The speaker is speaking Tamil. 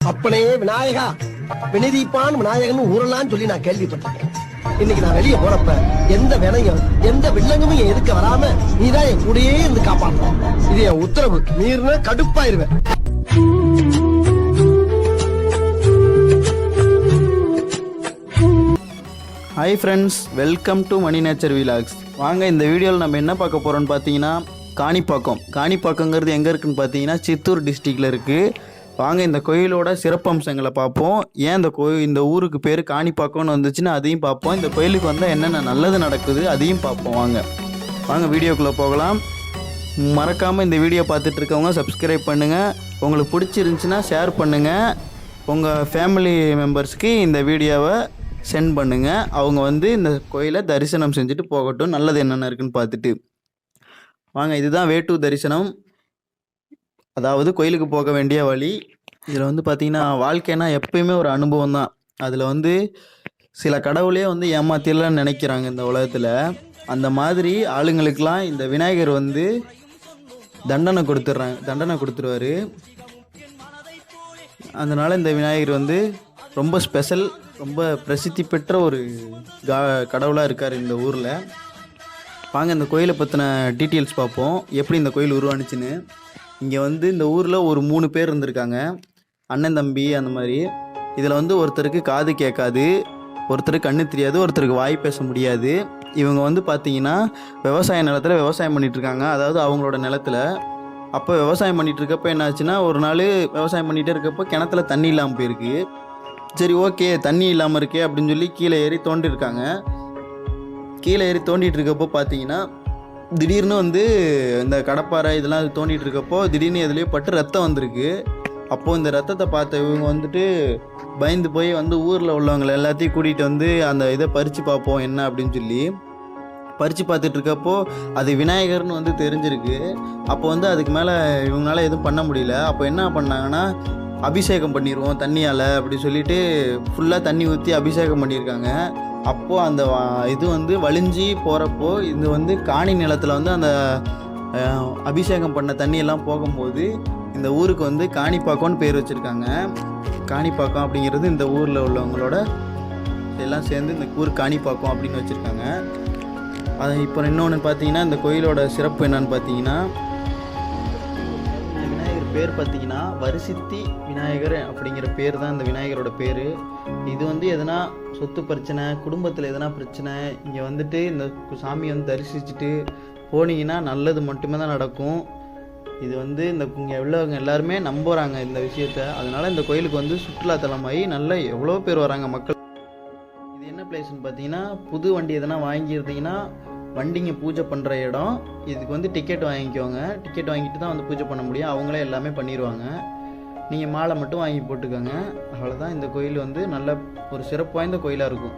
அப்பனே விநாயகா வினிதீப்பான் விநாயகன் ஊரெல்லாம் சொல்லி நான் கேள்விப்பட்டேன் இன்னைக்கு நான் வெளியே போறப்ப எந்த வினையும் எந்த வில்லங்கமும் என் எதுக்க வராம நீதான் என் கூடயே இருந்து காப்பாற்றணும் இது என் உத்தரவு மீறின கடுப்பாயிருவேன். Hi friends welcome to Mani nature vlogs வாங்க இந்த வீடியோவில் நம்ம என்ன பார்க்க போகிறோம்னு பார்த்தீங்கன்னா காணிப்பாக்கம். காணிப்பாக்கங்கிறது எங்கே இருக்குன்னு பார்த்தீங்கன்னா சித்தூர் டிஸ்ட்ரிக்டில் இருக்குது வாங்க இந்த கோயிலோட சிறப்பம்சங்களை பார்ப்போம். ஏன் இந்த கோயில் இந்த ஊருக்கு பேர் காணிப்பாக்கம்னு வந்துச்சுன்னா அதையும் பார்ப்போம். இந்த கோயிலுக்கு வந்தால் என்னென்ன நல்லது நடக்குது அதையும் பார்ப்போம். வாங்க. வாங்க வீடியோக்குள்ளே போகலாம். மறக்காமல் இந்த வீடியோ பார்த்துட்டு இருக்கவங்க சப்ஸ்கிரைப் பண்ணுங்கள் உங்களுக்கு பிடிச்சிருந்துச்சின்னா ஷேர் பண்ணுங்கள் உங்கள் ஃபேமிலி மெம்பர்ஸ்க்கு இந்த வீடியோவை சென்ட் பண்ணுங்கள் அவங்க வந்து இந்த கோயிலை தரிசனம் செஞ்சுட்டு போகட்டும். நல்லது என்னென்ன இருக்குன்னு பார்த்துட்டு. வாங்க இதுதான் வேட்டு தரிசனம். அதாவது கோயிலுக்கு போக வேண்டிய வழி இதில் வந்து பார்த்திங்கன்னா வாழ்க்கைனா எப்பயுமே ஒரு அனுபவம் தான். அதில் வந்து சில கடவுளே வந்து ஏமாத்திடலாம் நினைக்கிறாங்க இந்த உலகத்தில். அந்த மாதிரி ஆளுங்களுக்கெல்லாம் இந்த விநாயகர் வந்து தண்டனை கொடுத்துட்றாங்க தண்டனை கொடுத்துருவாரு. அதனால் இந்த விநாயகர் வந்து ரொம்ப ஸ்பெஷல் ரொம்ப பிரசித்தி பெற்ற ஒரு கா கடவுளாக இருக்கார் இந்த ஊரில். வாங்க இந்த கோயிலை பற்றின டீட்டெயில்ஸ் பார்ப்போம். எப்படி இந்த கோயில் உருவானுச்சுன்னு. இங்கே வந்து இந்த ஊரில் ஒரு மூணு பேர் இருந்திருக்காங்க. அண்ணன் தம்பி அந்த மாதிரி. இதில் வந்து ஒருத்தருக்கு காது கேட்காது. ஒருத்தருக்கு கண்ணு தெரியாது. ஒருத்தருக்கு வாய் பேச முடியாது. இவங்க வந்து பார்த்தீங்கன்னா விவசாய நிலத்தில் விவசாயம் பண்ணிகிட்டு இருக்காங்க. அதாவது அவங்களோட நிலத்துல. அப்போ விவசாயம் பண்ணிகிட்டு இருக்கப்போ என்னாச்சுன்னா ஒரு நாள் விவசாயம் பண்ணிகிட்டே இருக்கப்போ கிணத்துல தண்ணி இல்லாமல் போயிருக்கு. சரி ஓகே தண்ணி இல்லாமல் இருக்கே அப்படின்னு சொல்லி கீழே ஏறி தோண்டிருக்காங்க. கீழே ஏறி தோண்டிட்டு இருக்கப்போ பார்த்தீங்கன்னா திடீர்னு வந்து இந்த கடப்பாறை இதெல்லாம் தோண்டிட்டு இருக்கப்போ திடீர்னு எதுலேயோ பட்டு ரத்தம் வந்திருக்கு. அப்போது இந்த ரத்தத்தை பார்த்த இவங்க வந்துட்டு பயந்து போய் வந்து ஊரில் உள்ளவங்களை எல்லாத்தையும் கூட்டிகிட்டு வந்து அந்த இதை பறித்து பார்ப்போம் என்ன அப்படின்னு சொல்லி பறித்து பார்த்துட்டு இருக்கப்போ அது விநாயகர்னு வந்து தெரிஞ்சிருக்கு. அப்போ வந்து அதுக்கு மேலே இவங்களால எதுவும் பண்ண முடியல. அப்போ என்ன பண்ணாங்கன்னா அபிஷேகம் பண்ணிடுவோம் தண்ணியால் அப்படி சொல்லிட்டு ஃபுல்லாக தண்ணி ஊற்றி அபிஷேகம் பண்ணியிருக்காங்க. அப்போது அந்த வா- இது வந்து வலிஞ்சி போகிறப்போ இது வந்து காணி நிலத்தில் வந்து அந்த அபிஷேகம் பண்ண தண்ணியெல்லாம் போகும்போது இந்த ஊருக்கு வந்து காணிப்பாக்கம்னு பேர் வச்சுருக்காங்க. காணிப்பாக்கம் அப்படிங்கிறது இந்த ஊரில் உள்ளவங்களோட எல்லாம் சேர்ந்து இந்த ஊர் காணிப்பாக்கம் அப்படின்னு வச்சுருக்காங்க. அது இப்போ இன்னொன்று பார்த்தீங்கன்னா இந்த கோயிலோட சிறப்பு என்னன்னு பார்த்தீங்கன்னா பேர் பார்த்தீங்கன்னா வரிசித்தி விநாயகர் அப்படிங்கிற பேர் தான் இந்த விநாயகரோட பேர். இது வந்து எதனா சொத்து பிரச்சனை குடும்பத்தில் எதனா பிரச்சனை இங்கே வந்துட்டு இந்த சாமியை வந்து தரிசிச்சுட்டு போனீங்கன்னா நல்லது மட்டுமே தான் நடக்கும். இது வந்து இந்த இங்கே உள்ளவங்க எல்லாருமே நம்புகிறாங்க இந்த விஷயத்த. அதனால் இந்த கோயிலுக்கு வந்து சுற்றுலாத்தலமாகி நல்ல எவ்வளோ பேர் வராங்க மக்கள். இது என்ன பிளேஸ்னு பார்த்தீங்கன்னா புது வண்டி எதனா வாங்கியிருந்தீங்கன்னா வண்டிங்க பூஜை பண்ணுற இடம். இதுக்கு வந்து டிக்கெட் வாங்கிக்கோங்க. டிக்கெட் வாங்கிட்டு தான் வந்து பூஜை பண்ண முடியும். அவங்களே எல்லாமே பண்ணிடுவாங்க நீங்கள் மாலை மட்டும் வாங்கி போட்டுக்கோங்க. அவ்வளோதான் இந்த கோயில் வந்து நல்ல ஒரு சிறப்பு வாய்ந்த கோயிலாக இருக்கும்.